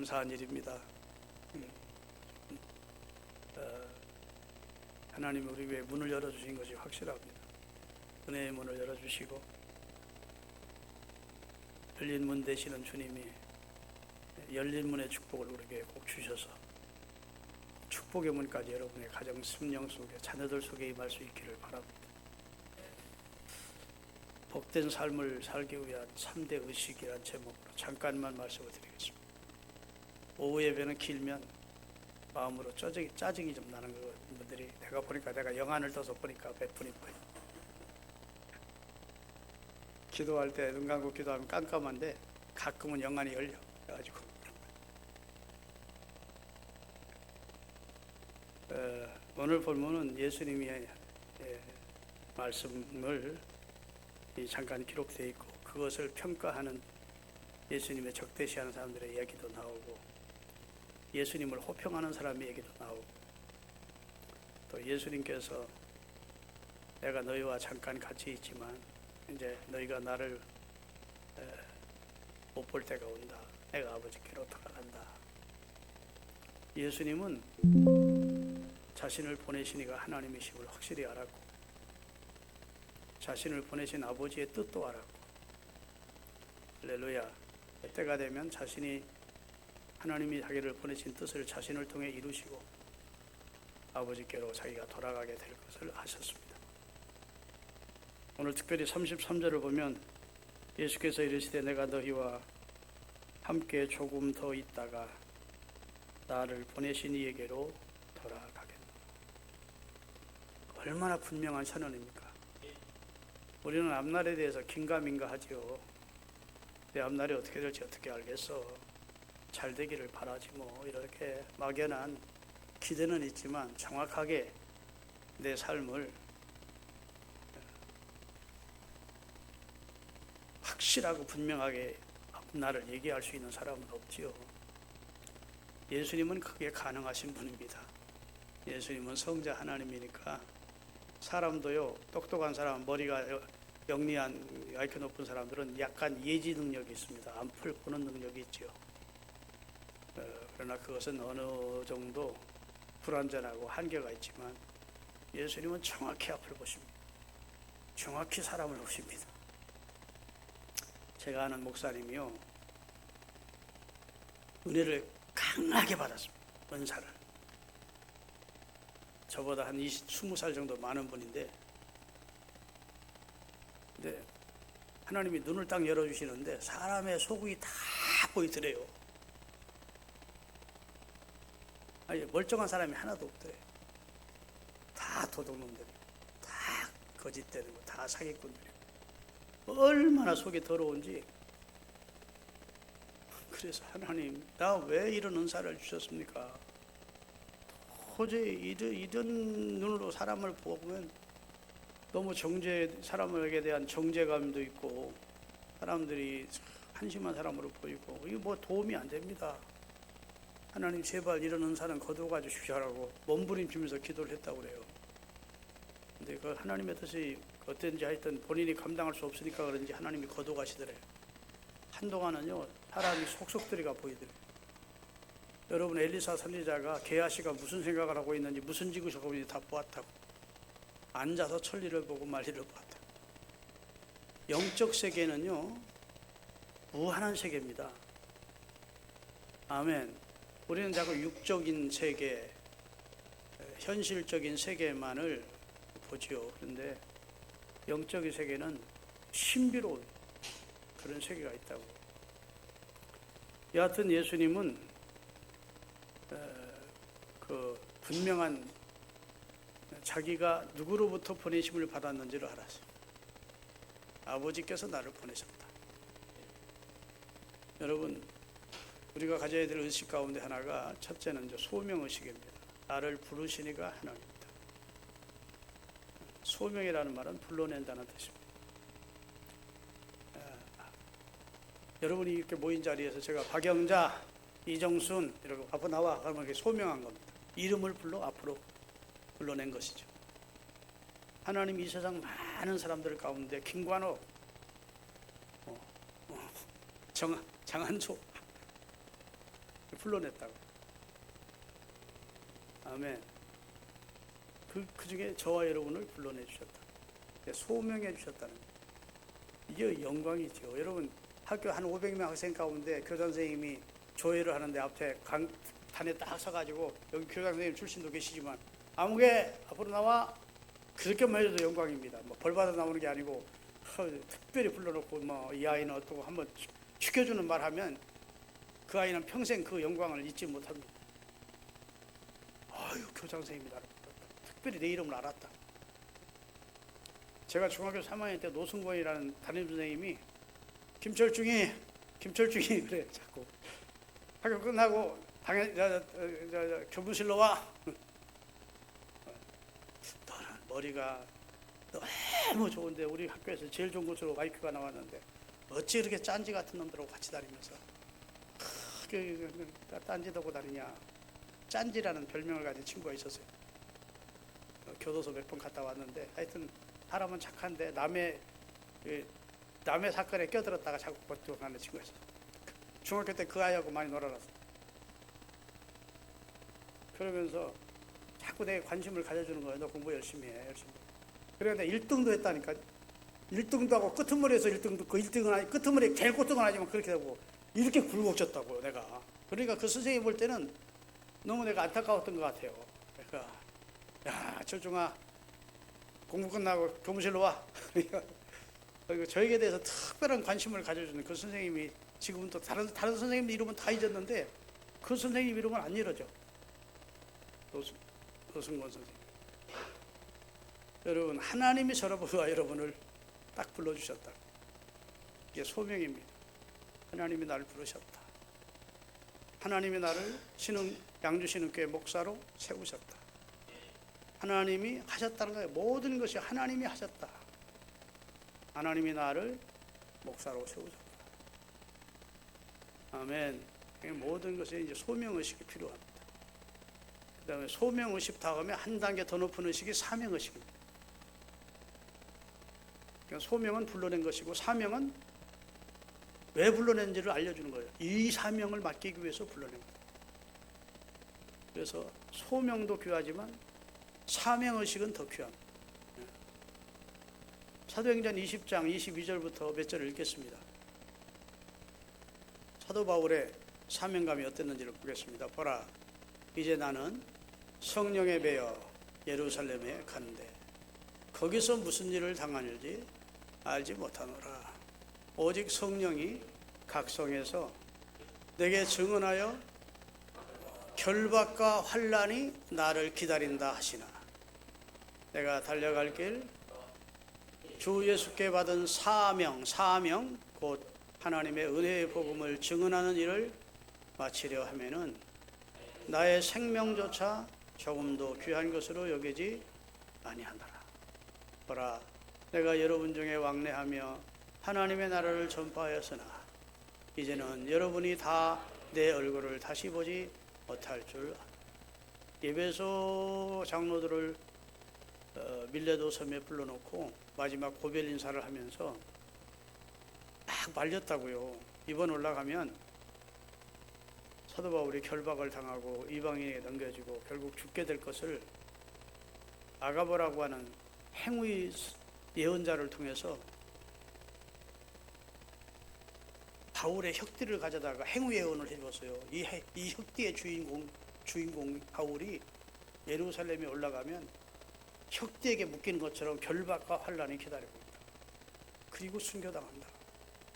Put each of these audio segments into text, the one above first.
감사한 일입니다. 음, 음, 어, 하나님이 우리 위해 문을 열어주신 것이 확실합니다. 은혜의 문을 열어주시고 열린 문 되시는 주님이 열린 문의 축복을 우리에게 꼭 주셔서 축복의 문까지 여러분의 가정 심령 속에 자녀들 속에 임할 수 있기를 바랍니다. 복된 삶을 살기 위한 3대 의식이란 제목으로 잠깐만 말씀을 드리겠습니다. 오후 예배는 길면 마음으로 짜증이, 짜증이 좀 나는 거 분들이 내가 보니까 내가 영안을 떠서 보니까 몇 분이 보여. 기도할 때 눈 감고 기도하면 깜깜한데 가끔은 영안이 열려. 그래가지고 어, 오늘 본문은 예수님이 예, 말씀을 이 잠깐 기록되어 있고 그것을 평가하는 예수님의 적대시하는 사람들의 이야기도 나오고 예수님을 호평하는 사람의 얘기도 나오고 또 예수님께서 내가 너희와 잠깐 같이 있지만 이제 너희가 나를 못 볼 때가 온다. 내가 아버지께로 돌아간다. 예수님은 자신을 보내신 이가 하나님이심을 확실히 알았고 자신을 보내신 아버지의 뜻도 알았고 할렐루야 때가 되면 자신이 하나님이 자기를 보내신 뜻을 자신을 통해 이루시고 아버지께로 자기가 돌아가게 될 것을 아셨습니다. 오늘 특별히 33절을 보면 예수께서 이르시되 내가 너희와 함께 조금 더 있다가 나를 보내신 이에게로 돌아가겠다. 얼마나 분명한 선언입니까? 우리는 앞날에 대해서 긴가민가 하지요. 내 앞날이 어떻게 될지 어떻게 알겠어. 잘 되기를 바라지 뭐 이렇게 막연한 기대는 있지만 정확하게 내 삶을 확실하고 분명하게 앞날을 얘기할 수 있는 사람은 없지요. 예수님은 그게 가능하신 분입니다. 예수님은 성자 하나님이니까 사람도요 똑똑한 사람 머리가 영리한 IQ 높은 사람들은 약간 예지 능력이 있습니다. 암풀 보는 능력이. 어, 그러나 그것은 어느 정도 불완전하고 한계가 있지만 예수님은 정확히 앞을 보십니다. 정확히 사람을 보십니다. 제가 아는 목사님이요 은혜를 강하게 받았습니다. 은사를 저보다 한 20, 20살 정도 많은 분인데 근데 하나님이 눈을 딱 열어주시는데 사람의 속이 다 보이더래요. 아니 멀쩡한 사람이 하나도 없더래. 다 도둑놈들이, 다 거짓되는 거, 다 사기꾼들이. 얼마나 속이 더러운지. 그래서 하나님, 나 왜 이런 은사를 주셨습니까? 도저히 이런, 이런 눈으로 사람을 보면 너무 정죄, 사람에게 대한 정죄감도 있고, 사람들이 한심한 사람으로 보이고, 이거 뭐 도움이 안 됩니다. 하나님 제발 이런 은사는 거두어 주십시오라고 몸부림치면서 기도를 했다고 그래요. 근데 그 하나님의 뜻이 어떤지 하여튼 본인이 감당할 수 없으니까 그런지 하나님이 거두어 가시더래요. 한동안은요, 사람이 속속들이가 보이더래요. 여러분 엘리사 선지자가 게하시가 무슨 생각을 하고 있는지 무슨 하고 있는지 다 보았다고. 앉아서 천리를 보고 말리를 보았다. 영적 세계는요, 무한한 세계입니다. 아멘. 우리는 자꾸 육적인 세계, 현실적인 세계만을 보지요. 그런데 영적인 세계는 신비로운 그런 세계가 있다고. 여하튼 예수님은 그 분명한 자기가 누구로부터 보내심을 받았는지를 알았어요. 아버지께서 나를 보내셨다. 여러분 우리가 가져야 될 의식 가운데 하나가 첫째는 소명 의식입니다. 나를 부르시니가 하나님입니다. 소명이라는 말은 불러낸다는 뜻입니다. 아, 여러분이 이렇게 모인 자리에서 제가 박영자, 이정순 이러고 앞으로 나와 그러면 이렇게 소명한 겁니다. 이름을 불러 앞으로 불러낸 것이죠. 하나님 이 세상 많은 사람들 가운데 김관옥, 어, 어, 정, 장한초 불러냈다고. 아멘. 그, 그 중에 저와 여러분을 불러내 주셨다. 소명해 주셨다는 거. 이게 영광이죠. 여러분 학교 한 500명 학생 가운데 교장 선생님이 조회를 하는데 앞에 강단에 딱 서가지고 여기 교장 선생님 출신도 계시지만 아무개 앞으로 나와 그렇게만 해도 영광입니다. 뭐 벌 받아 나오는 게 아니고 허, 특별히 불러놓고 뭐 이 아이는 어떻고 한번 지- 지켜주는 말 하면 그 아이는 평생 그 영광을 잊지 못합니다. 아유 교장 선생님이 나를. 특별히 내 이름을 알았다. 제가 중학교 3학년 때 노승권이라는 담임 선생님이 김철중이 김철중이 그래 자꾸 학교 끝나고 당연 저, 저, 저, 저, 교무실로 와. 너는 머리가 너무 좋은데 우리 학교에서 제일 좋은 곳으로 마이크가 나왔는데 어찌 이렇게 짠지 같은 놈들하고 같이 다니면서 그렇게 딴짓하고 다니냐 짠지라는 별명을 가진 친구가 있었어요. 어, 교도소 몇 번 갔다 왔는데 하여튼 사람은 착한데 남의 그, 남의 사건에 껴들었다가 자꾸 버텨가는 친구가 있어요. 중학교 때 그 아이하고 많이 놀아놨어. 그러면서 자꾸 내게 관심을 가져주는 거예요. 너 공부 열심히 해, 열심히. 내가 1등도 했다니까. 1등도 하고 끄트머리에서 1등도 그 1등은 아니 끄트머리 제일 꼴등은 아니지만 그렇게 되고 이렇게 굴곡졌다고요 내가. 그러니까 그 선생님 볼 때는 너무 내가 안타까웠던 것 같아요. 그러니까 야 철중아 공부 끝나고 교무실로 와. 그리고 저에게 대해서 특별한 관심을 가져주는 그 선생님이 지금은 또 다른 다른 선생님들 이름은 다 잊었는데 그 선생님 이름은 안 잃어져. 노승, 노승권 선생님. 여러분 하나님이 저러분과 여러분을 딱 불러주셨다. 이게 소명입니다. 하나님이 나를 부르셨다. 하나님이 나를 신흥 양주 신흥교회 목사로 세우셨다. 하나님이 하셨다는 거예요. 모든 것이 하나님이 하셨다. 하나님이 나를 목사로 세우셨다. 아멘. 이 모든 것에 이제 소명 의식이 필요합니다. 그다음에 소명 의식 다음에 한 단계 더 높은 의식이 사명 의식입니다. 그러니까 소명은 불러낸 것이고 사명은 왜 불러낸지를 알려주는 거예요. 이 사명을 맡기기 위해서 거예요. 그래서 소명도 귀하지만 사명 의식은 더 귀합니다. 예. 사도행전 20장 22절부터 몇 절을 읽겠습니다. 사도 바울의 사명감이 어땠는지를 보겠습니다. 보라, 이제 나는 성령에 배어 예루살렘에 가는데 거기서 무슨 일을 당하는지 알지 못하노라. 오직 성령이 각성해서 내게 증언하여 결박과 환란이 나를 기다린다 하시나. 내가 달려갈 길 주 예수께 받은 사명 사명 곧 하나님의 은혜의 복음을 증언하는 일을 마치려 하면은 나의 생명조차 조금도 귀한 것으로 여기지 아니하노라. 보라 내가 여러분 중에 왕래하며 하나님의 나라를 전파하였으나 이제는 여러분이 다 내 얼굴을 다시 보지 못할 줄 예배소 장로들을 어, 밀레도 섬에 불러놓고 마지막 고별 인사를 하면서 막 말렸다고요. 이번 올라가면 사도 바울이 결박을 당하고 이방인에게 넘겨지고 결국 죽게 될 것을 아가보라고 하는 행위 예언자를 통해서 바울의 혁띠를 가져다가 행위 예언을 해줬어요. 이, 해- 이 혁띠의 주인공 주인공 바울이 예루살렘에 올라가면 혁띠에게 묶이는 것처럼 결박과 환란이 기다리고 있다. 그리고 순교당한다.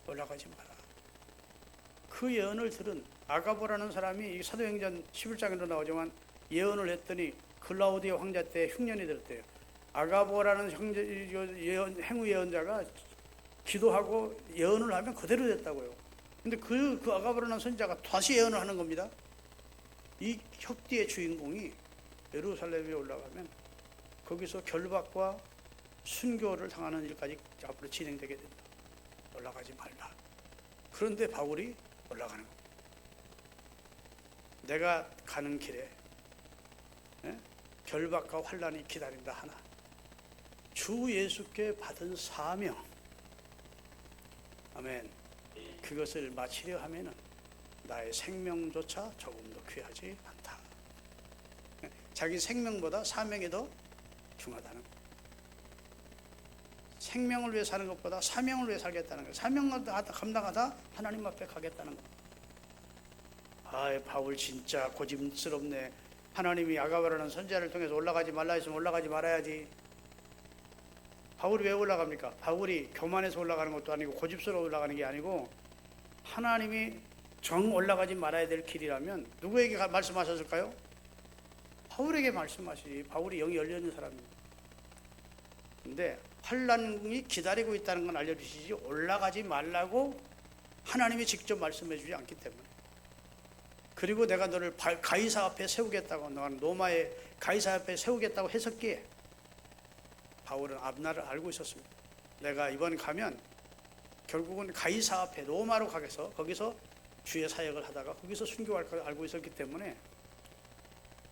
올라가지 마라. 그 예언을 들은 아가보라는 사람이 이 사도행전 11장에도 나오지만 예언을 했더니 클라우디오 황제 때 흉년이 들었대요. 아가보라는 형제 예언, 행위 예언자가 기도하고 예언을 하면 그대로 됐다고요. 근데 그, 그 아가보라는 선지자가 다시 예언을 하는 겁니다. 이 혁띠의 주인공이 예루살렘에 올라가면 거기서 결박과 순교를 당하는 일까지 앞으로 진행되게 된다. 올라가지 말라. 그런데 바울이 올라가는 겁니다. 내가 가는 길에 예? 결박과 환란이 기다린다 하나 주 예수께 받은 사명 아멘 그것을 마치려 하면은 나의 생명조차 조금도 귀하지 않다. 자기 생명보다 사명이 더 중하다는 거. 생명을 위해 사는 것보다 사명을 위해 살겠다는 거. 사명을 다 감당하다 하나님 앞에 가겠다는 거. 아, 바울 진짜 고집스럽네. 하나님이 아가바라는 선지자를 통해서 올라가지 말라 했으면 올라가지 말아야지. 바울이 왜 올라갑니까? 바울이 교만해서 올라가는 것도 아니고 고집스러워 올라가는 게 아니고 하나님이 정 올라가지 말아야 될 길이라면 누구에게 가- 말씀하셨을까요? 바울에게 말씀하시지. 바울이 영이 열려 있는 사람입니다. 근데 환란이 기다리고 있다는 건 알려주시지 올라가지 말라고 하나님이 직접 말씀해 주지 않기 때문에 그리고 내가 너를 바- 가이사 앞에 세우겠다고 너는 로마의 가이사 앞에 세우겠다고 했었기에 바울은 앞날을 알고 있었습니다. 내가 이번 가면 결국은 가이사 앞에 로마로 가게서 거기서 주의 사역을 하다가 거기서 순교할 걸 알고 있었기 때문에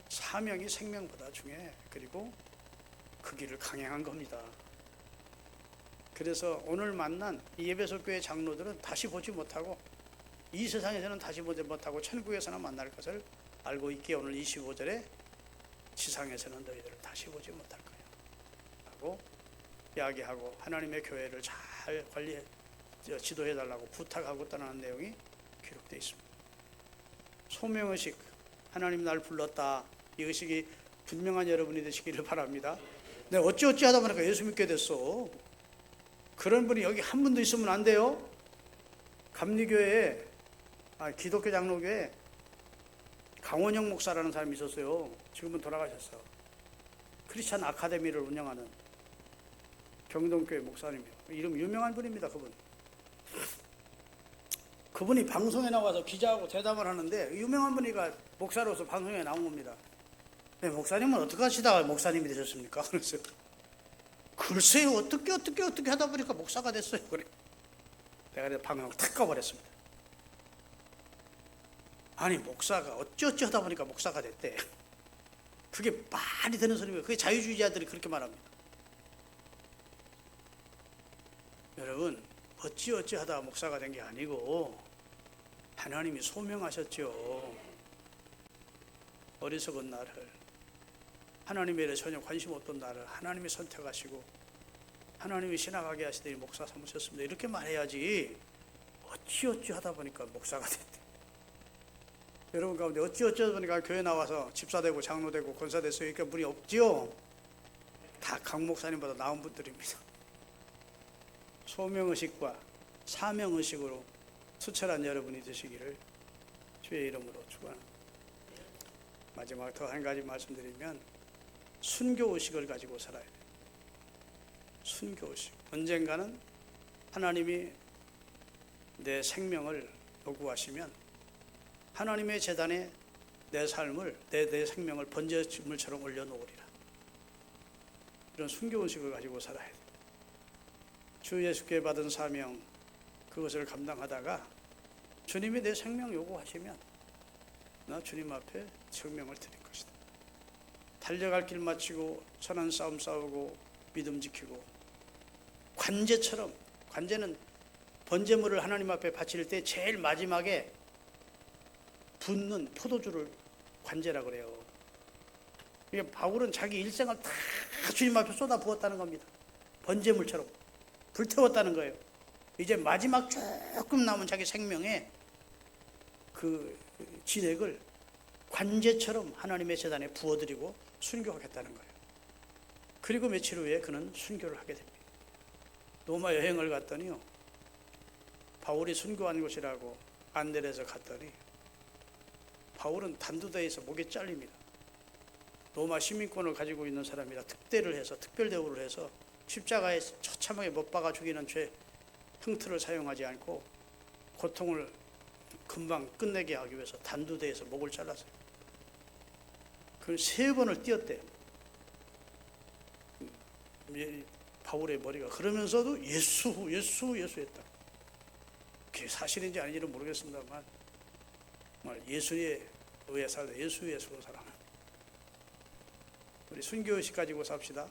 사명이 생명보다 중요해. 그리고 그 길을 강행한 겁니다. 그래서 오늘 만난 이 예배소 교회 장로들은 다시 보지 못하고 이 세상에서는 다시 보지 못하고 천국에서는 만날 것을 알고 있기에 오늘 25절에 지상에서는 너희들을 다시 보지 못할 거 야. 하고 이야기하고 하나님의 교회를 잘 관리해 저, 지도해 달라고 부탁하고 떠나는 내용이 기록되어 있습니다. 소명 의식 하나님 날 불렀다 이 의식이 분명한 여러분이 되시기를 바랍니다. 내가 어찌어찌 하다 보니까 예수 믿게 됐어. 그런 분이 여기 한 분도 있으면 안 돼요. 감리교회에 아, 기독교 장로교회 강원영 목사라는 사람이 있었어요. 지금은 돌아가셨어. 크리스찬 아카데미를 운영하는 경동교회 목사님이요. 이름 유명한 분입니다. 그분. 그분이 방송에 나와서 기자하고 대담을 하는데 유명한 분이가 목사로서 방송에 나온 겁니다. 네, 목사님은 어떻게 하시다가 목사님이 되셨습니까? 그래서 글쎄요 어떻게 어떻게 어떻게 하다 보니까 목사가 됐어요. 그래. 내가 그래서 방송을 탁 꺼버렸습니다. 아니 목사가 어찌어찌 하다 보니까 목사가 됐대. 그게 말이 되는 소리예요. 그게 자유주의자들이 그렇게 말합니다. 여러분 어찌어찌 하다 목사가 된 게 아니고 하나님이 소명하셨죠. 어리석은 나를 하나님에 대해 전혀 관심 없던 나를 하나님이 선택하시고 하나님이 신학하게 하시더니 목사 삼으셨습니다. 이렇게 말해야지 어찌어찌 하다 보니까 목사가 됐대. 여러분 가운데 어찌어찌 하다 보니까 교회 나와서 집사되고 장로되고 권사됐어요. 이렇게 분이 없지요. 다 강 목사님보다 나은 분들입니다. 소명의식과 사명의식으로 수철한 여러분이 되시기를 주의 이름으로 축원합니다. 마지막 더 한 가지 말씀드리면 순교의식을 가지고 살아야 돼요. 순교의식. 언젠가는 하나님이 내 생명을 요구하시면 하나님의 재단에 내 삶을 내, 내 생명을 번제물처럼 올려놓으리라. 이런 순교의식을 가지고 살아야 돼요. 주 예수께 받은 사명 그것을 감당하다가 주님이 내 생명 요구하시면 나 주님 앞에 증명을 드릴 것이다. 달려갈 길 마치고 선한 싸움 싸우고 믿음 지키고 관제처럼 관제는 번제물을 하나님 앞에 바칠 때 제일 마지막에 붓는 포도주를 관제라 그래요. 바울은 자기 일생을 다 주님 앞에 쏟아 부었다는 겁니다. 번제물처럼 불태웠다는 거예요. 이제 마지막 조금 남은 자기 생명에 그 진액을 관제처럼 하나님의 재단에 부어드리고 순교하겠다는 거예요. 그리고 며칠 후에 그는 순교를 하게 됩니다. 로마 여행을 갔더니요. 바울이 순교한 곳이라고 안델에서 갔더니 바울은 단두대에서 목에 잘립니다. 로마 시민권을 가지고 있는 사람이라 특대를 해서 특별 대우를 해서 십자가에 처참하게 못 박아 죽이는 죄 형틀을 사용하지 않고 고통을 금방 끝내게 하기 위해서 단두대에서 목을 잘랐어요. 그세 번을 뛰었대요. 예, 바울의 머리가 그러면서도 예수 예수 예수 했다. 그게 사실인지 아닌지는 모르겠습니다만 예수에 의해 살다 예수 예수로 살아. 우리 순교의식 가지고 삽시다.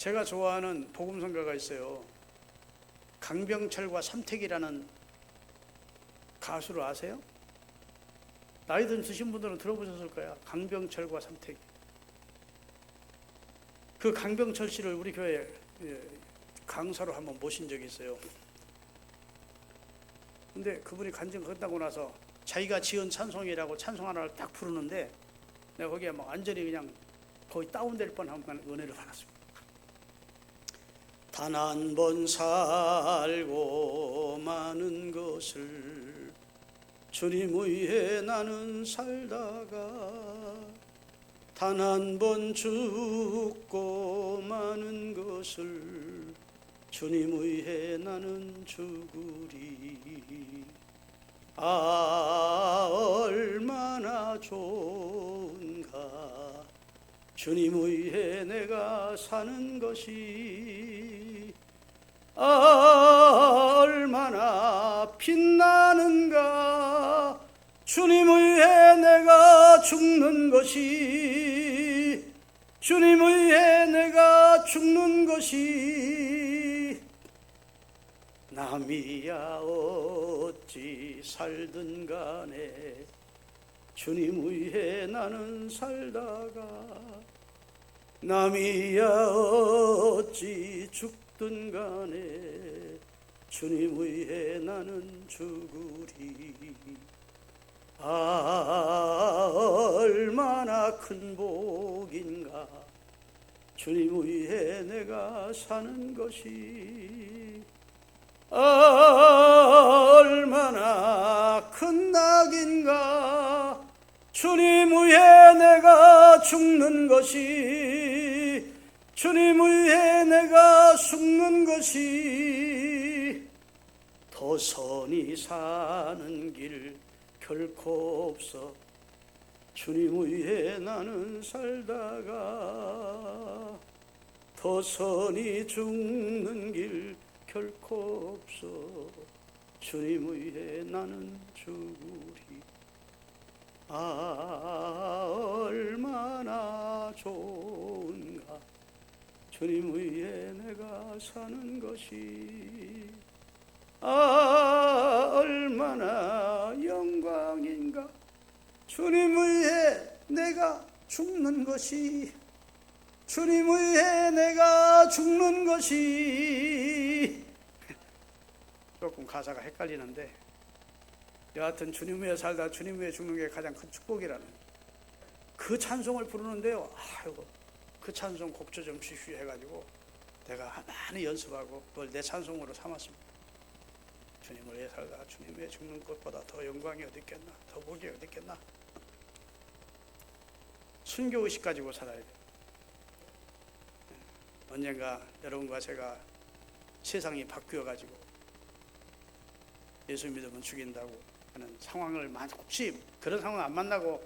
제가 좋아하는 복음성가가 있어요. 강병철과 삼택이라는 가수를 아세요? 나이 든 드신 분들은 들어보셨을 거야. 강병철과 삼태기. 그 강병철 씨를 우리 교회 예, 강사로 한번 모신 적이 있어요. 근데 그분이 간증 끝나고 나서 자기가 지은 찬송이라고 찬송 하나를 딱 부르는데 내가 거기에 막 완전히 그냥 거의 다운될 뻔한 은혜를 받았습니다. 단 한 번 살고 많은 것을 주님 위해 나는 살다가 단 한 번 죽고 많은 것을 주님 위해 나는 죽으리. 아 얼마나 좋은가 주님 위해 내가 사는 것이 아 얼마나 빛나는가. 주님 위해 내가 죽는 것이 주님 위해 내가 죽는 것이 남이야. 어찌 살든 간에 주님 위해 나는 살다가 남이야 어찌 죽든 간에 주님 위해 나는 죽으리. 아 얼마나 큰 복인가. 주님 위해 내가 사는 것이 아 얼마나 큰 낙인가. 주님 위해 내가 죽는 것이 주님 위해 내가 죽는 것이 더 선이 사는 길 결코 없어. 주님 위해 나는 살다가 더 선이 죽는 길 결코 없어. 주님 위해 나는 죽으리. 아 얼마나 좋은가. 주님 위해 내가 사는 것이. 아 얼마나 영광인가. 주님 위해 내가 죽는 것이 주님 위해 내가 죽는 것이 조금 가사가 헷갈리는데 여하튼 주님 위해 살다 주님 위해 죽는 게 가장 큰 축복이라는 그 찬송을 부르는데요. 아이고 그 찬송 곡조 좀 주시오 해가지고 내가 많이 연습하고 그걸 내 찬송으로 삼았습니다. 주님을 위해 살다 주님 위해 죽는 것보다 더 영광이 어디 있겠나? 더 복이 어디 있겠나? 순교 의식 가지고 살아야 돼요 언젠가 여러분과 제가 세상이 바뀌어 가지고 예수 믿으면 죽인다고 하는 상황을 만 혹시 그런 상황 안 만나고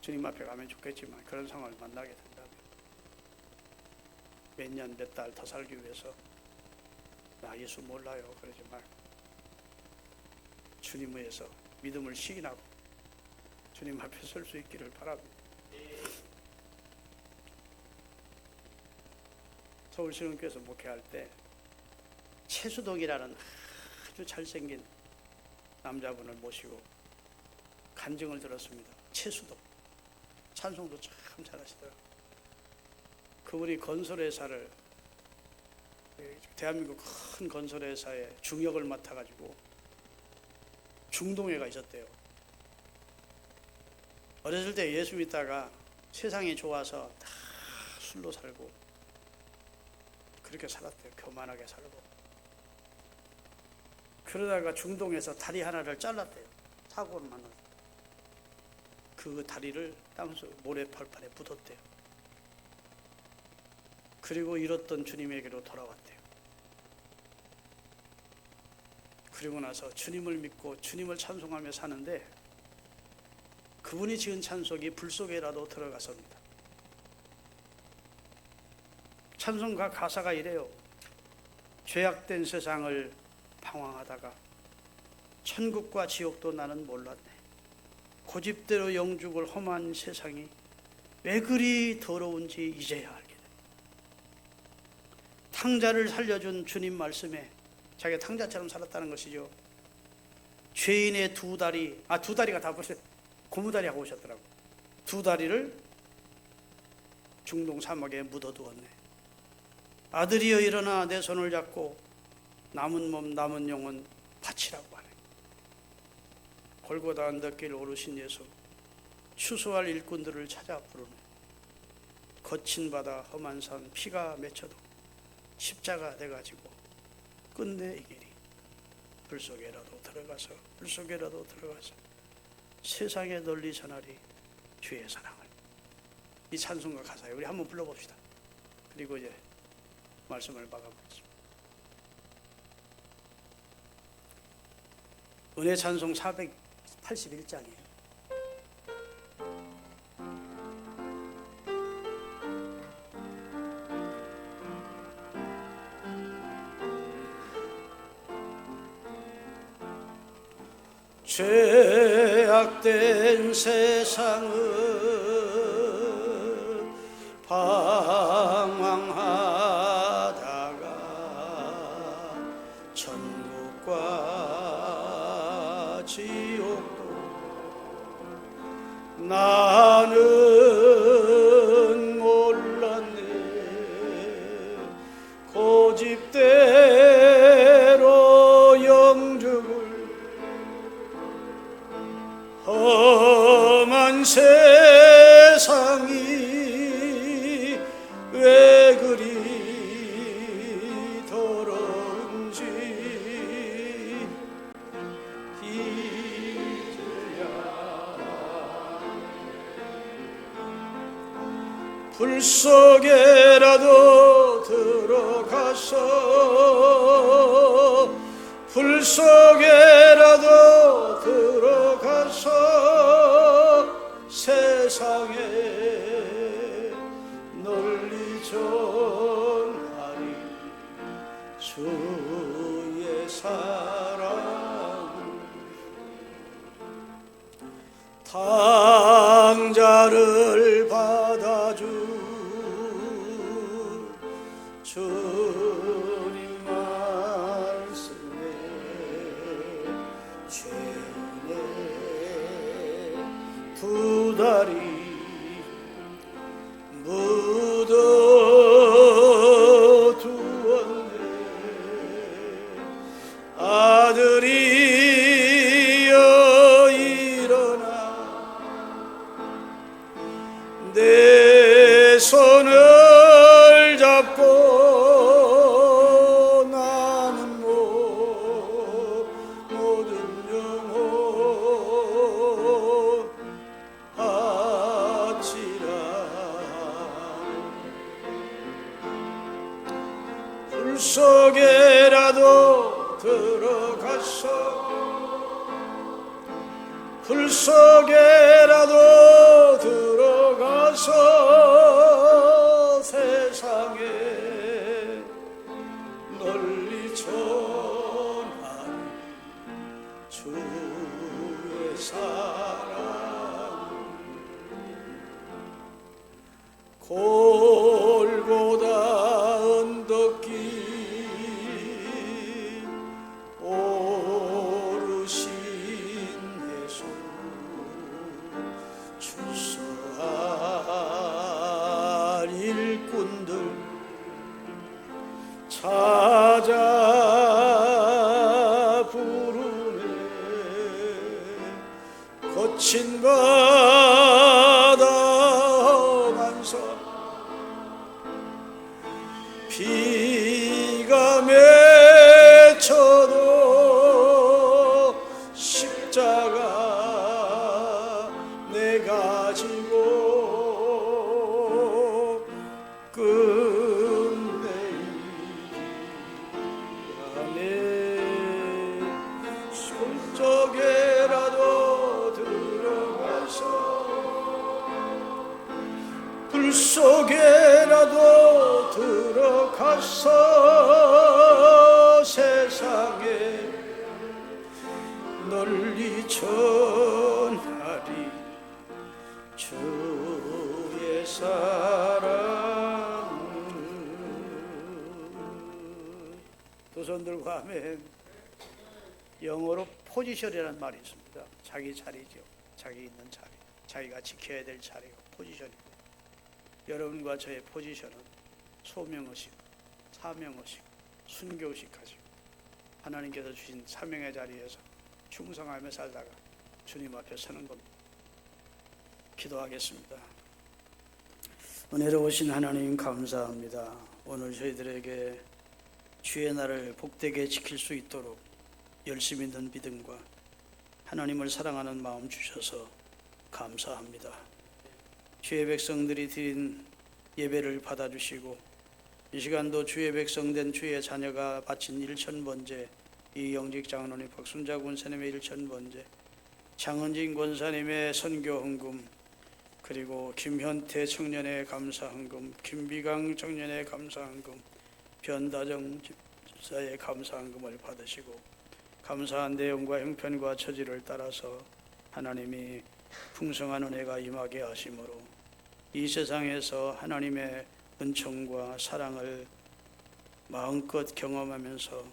주님 앞에 가면 좋겠지만 그런 상황을 만나게 된다면 몇 년 몇 달 더 살기 위해서 나 예수 몰라요 그러지 말고 주님 위해서 믿음을 시인하고 주님 앞에 설 수 있기를 바랍니다. 서울신흥교에서 목회할 때 최수덕이라는 아주 잘생긴 남자분을 모시고 간증을 들었습니다. 최수덕 찬송도 참 잘하시더라고요. 그분이 건설회사를 대한민국 큰 건설회사의 중역을 맡아가지고 중동에 가 있었대요. 어렸을 때 예수 믿다가 세상이 좋아서 다 술로 살고 그렇게 살았대요. 교만하게 살고. 그러다가 중동에서 다리 하나를 잘랐대요. 사고를 만나서. 그 다리를 땅속 모래팔판에 묻었대요. 그리고 잃었던 주님에게로 돌아왔대요. 그리고 나서 주님을 믿고 주님을 찬송하며 사는데 그분이 지은 찬송이 불 속에라도 들어가섭니다. 찬송가 가사가 이래요. 죄악된 세상을 방황하다가 천국과 지옥도 나는 몰랐네. 고집대로 영죽을 험한 세상이 왜 그리 더러운지 이제야 알게 돼. 탕자를 살려준 주님 말씀에 자기가 탕자처럼 살았다는 것이죠. 죄인의 두 다리, 아 두 다리가 다 벌써 고무다리 하고 오셨더라고. 두 다리를 중동 사막에 묻어두었네. 아들이여 일어나 내 손을 잡고 남은 몸 남은 영혼 바치라고 하네. 골고다 언덕길 오르신 예수 추수할 일꾼들을 찾아 부르네. 거친 바다 험한 산 피가 맺혀도 십자가 돼가지고 끝내 이 길이 불 속에라도 들어가서 불 속에라도 들어가서 세상에 널리 전하리 주의 사랑을 이 찬송가 가사에 우리 한번 불러봅시다. 그리고 이제 말씀을 마감하겠습니다. 은혜 찬송 481장이에요. 죄악된 세상을 나 사랑 당 불 속에라도 들어가서 불 속에라도 거친 바 들고 하면 영어로 포지션이라는 말이 있습니다. 자기 자리죠. 자기 있는 자리. 자기가 지켜야 될 자리가 포지션입니다. 여러분과 저의 포지션은 소명의식, 사명의식, 순교의식 가지고 하나님께서 주신 사명의 자리에서 충성하며 살다가 주님 앞에 서는 겁니다. 기도하겠습니다. 은혜로우신 하나님 감사합니다. 오늘 저희들에게 주의 날을 복되게 지킬 수 있도록 열심히 있는 믿음과 하나님을 사랑하는 마음 주셔서 감사합니다. 주의 백성들이 드린 예배를 받아주시고 이 시간도 주의 백성된 주의 자녀가 바친 일천번제 이영직 장로님 박순자 군사님의 일천번제 장은진 권사님의 선교 헌금 그리고 김현태 청년의 감사 헌금 김비강 청년의 감사 헌금 변다정 집사의 감사 헌금을 받으시고 감사한 내용과 형편과 처지를 따라서 하나님이 풍성한 은혜가 임하게 하심으로 이 세상에서 하나님의 은총과 사랑을 마음껏 경험하면서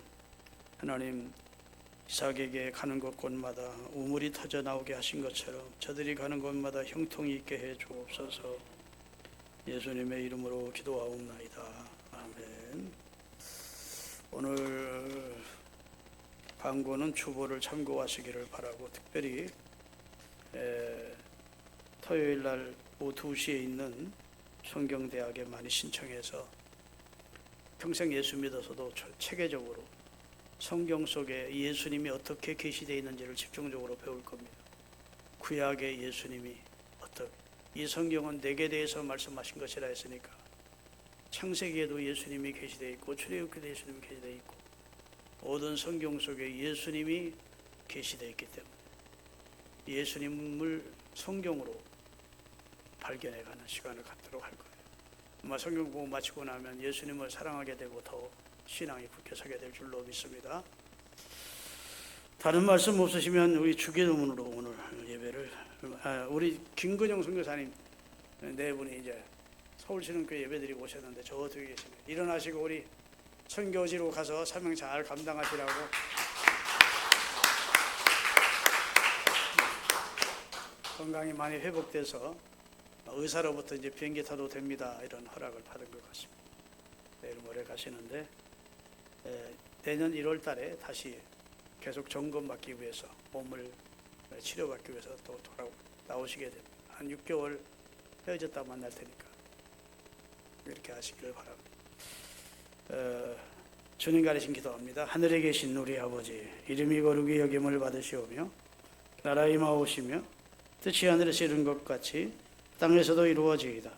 하나님 이삭에게 가는 곳 곳마다 우물이 터져 나오게 하신 것처럼 저들이 가는 곳마다 형통이 있게 해 주옵소서. 예수님의 이름으로 기도하옵나이다 오늘 광고는 주보를 참고하시기를 바라고 특별히 에, 토요일 날 오후 2시에 있는 성경대학에 많이 신청해서 평생 예수 믿어서도 저- 체계적으로 성경 속에 예수님이 어떻게 계시되어 있는지를 집중적으로 배울 겁니다. 구약의 예수님이 어떻게 이 성경은 내게 대해서 말씀하신 것이라 했으니까 창세기에도 예수님이 계시되어 있고 출애굽기도 예수님이 계시되어 있고 모든 성경 속에 예수님이 계시되어 있기 때문에 예수님을 성경으로 발견해가는 시간을 갖도록 할 거예요. 아마 성경 공부 마치고 나면 예수님을 사랑하게 되고 더 신앙이 굳게 서게 될 줄로 믿습니다. 다른 말씀 없으시면 우리 주기도문으로 오늘 예배를 아, 우리 김근영 선교사님 네 분이 이제 서울신흥교회 예배드리고 오셨는데 저 뒤에 계시네. 일어나시고 우리 선교지로 가서 사명 잘 감당하시라고 건강이 많이 회복돼서 의사로부터 이제 비행기 타도 됩니다 이런 허락을 받은 것 같습니다. 내일 모레 가시는데 에, 내년 1월 달에 다시 계속 점검 받기 위해서 몸을 치료받기 위해서 또 돌아 나오시게 됩니다. 한 6개월 헤어졌다 만날 테니까 이렇게 하시기를 바랍니다. 어, 주님 가리신 기도합니다. 하늘에 계신 우리 아버지 이름이 거룩히 여김을 받으시오며 나라 임하오시며 뜻이 하늘에서 이룬 것 같이 땅에서도 이루어지이다.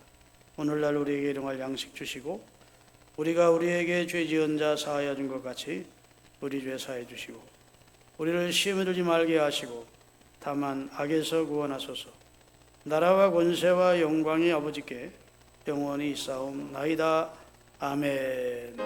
오늘날 우리에게 일용할 양식 주시고 우리가 우리에게 죄 지은 자 사하여 준 것 같이 우리 죄 사해 주시고 우리를 시험에 들지 말게 하시고 다만 악에서 구원하소서 나라와 권세와 영광이 아버지께 영원히 있사옵나이다. 아멘